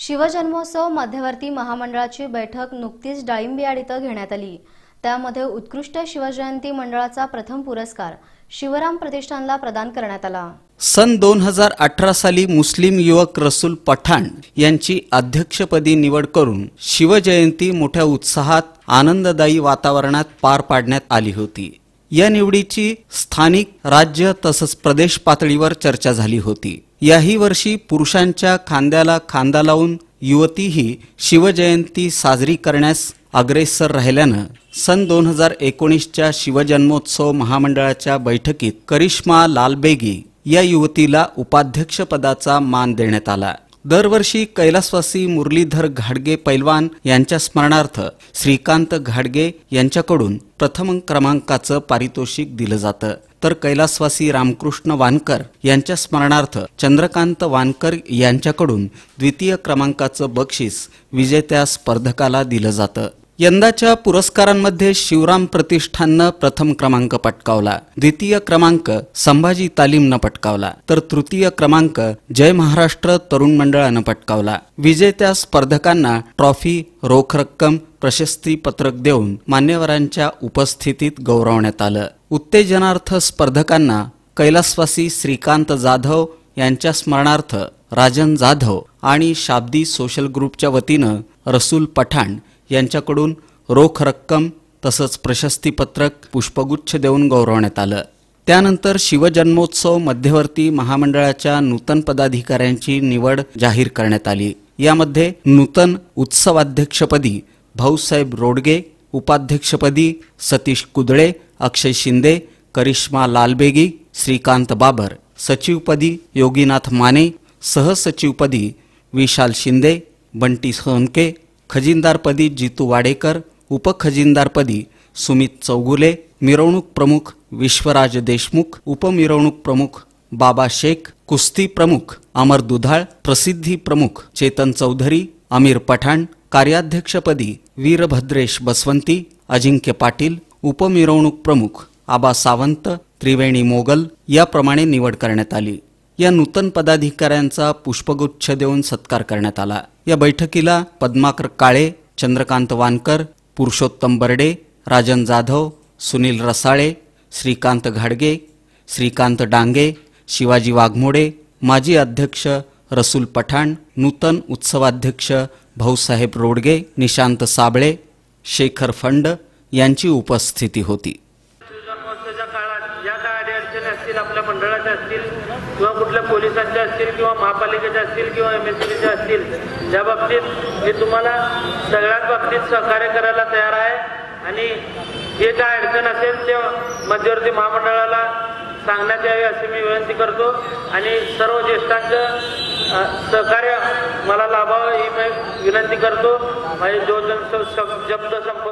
शिवजन्मोत्सव मध्यवर्ती महामंडळाची बैठक नुकतीच डाळिंबियाड इथं घेण्यात आली. त्यामध्ये उत्कृष्ट शिवजयंती मंडळाचा प्रथम पुरस्कार शिवराम प्रतिष्ठानला प्रदान करण्यात आला. सन दोन हजार अठरा साली मुस्लिम युवक रसूल पठाण यांची अध्यक्षपदी निवड करून शिवजयंती मोठ्या उत्साहात आनंददायी वातावरणात पार पाडण्यात आली होती. या निवडीची स्थानिक राज्य तसंच प्रदेश पातळीवर चर्चा झाली होती. याही वर्षी पुरुषांच्या खांद्याला खांदा लावून युवतीही शिवजयंती साजरी करण्यास अग्रेसर राहिल्यानं सन दोन हजार एकोणीसच्या शिवजन्मोत्सव महामंडळाच्या बैठकीत करिश्मा लालबेगी या युवतीला उपाध्यक्षपदाचा मान देण्यात आला. दरवर्षी कैलासवासी मुरलीधर घाडगे पैलवान यांच्या स्मरणार्थ श्रीकांत घाडगे यांच्याकडून प्रथम क्रमांकाचं पारितोषिक दिलं जातं. तर कैलासवासी रामकृष्ण वानकर यांच्या स्मरणार्थ चंद्रकांत वानकर यांच्याकडून द्वितीय क्रमांकाचं बक्षीस विजेत्या स्पर्धकाला दिलं जातं. यंदाच्या पुरस्कारांमध्ये शिवराम प्रतिष्ठाननं प्रथम क्रमांक पटकावला द्वितीय क्रमांक संभाजी तालीमनं पटकावला तर तृतीय क्रमांक जय महाराष्ट्र तरुण मंडळानं पटकावला. विजेत्या स्पर्धकांना ट्रॉफी रोख रक्कम प्रशस्ती पत्रक देऊन मान्यवरांच्या उपस्थितीत गौरवण्यात आलं. उत्तेजनार्थ स्पर्धकांना कैलासवासी श्रीकांत जाधव यांच्या स्मरणार्थ राजन जाधव आणि शाब्दी सोशल ग्रुपच्या वतीनं रसूल पठाण यांच्याकडून रोख रक्कम तसंच प्रशस्तीपत्रक पुष्पगुच्छ देऊन गौरवण्यात आलं. त्यानंतर शिवजन्मोत्सव मध्यवर्ती महामंडळाच्या नूतन पदाधिकाऱ्यांची निवड जाहीर करण्यात आली. यामध्ये नूतन उत्सवाध्यक्षपदी भाऊसाहेब रोडगे उपाध्यक्षपदी सतीश कुदळे अक्षय शिंदे करिश्मा लालबेगी श्रीकांत बाबर सचिवपदी योगीनाथ माने सहसचिवपदी विशाल शिंदे बंटी सोनके खजिनदारपदी जितू वाडेकर उपखजिनदारपदी सुमित चौगुले मिरवणूक प्रमुख विश्वराज देशमुख उपमिरवणूक प्रमुख बाबा शेख कुस्ती प्रमुख अमर दुधाळ प्रसिद्धी प्रमुख चेतन चौधरी अमीर पठाण कार्याध्यक्षपदी वीरभद्रेश बसवंती अजिंक्य पाटील उपमिरवणूक प्रमुख आबा सावंत त्रिवेणी मोगल याप्रमाणे निवड करण्यात आली. या नूतन पदाधिकाऱ्यांचा पुष्पगुच्छ देऊन सत्कार करण्यात आला. या बैठकीला पद्माकर काळे चंद्रकांत वानकर पुरुषोत्तम बर्डे राजन जाधव सुनील रसाळे श्रीकांत घाडगे श्रीकांत डांगे शिवाजी वाघमोडे माजी अध्यक्ष रसूल पठाण नूतन उत्सवाध्यक्ष भाऊसाहेब रोडगे निशांत साबळे शेखर फंड यांची उपस्थिती होती जन्मोत्सवाच्या काळात ज्या काय अडीअडचणी असतील आपल्या मंडळाच्या असतील किंवा कुठल्या पोलिसांच्या असतील किंवा महापालिकेच्या असतील किंवा एम एस असतील त्या बाबतीत मी तुम्हाला सगळ्याच बाबतीत सहकार्य करायला तयार आहे. आणि जे काय अडचण असेल ते मध्यवर्ती महामंडळाला सांगण्यात यावी अशी मी विनंती करतो. आणि सर्व ज्येष्ठांचं सहकार्य मला लाभावं ही मी विनंती करतो. माझे दोन जण शब्द संपतो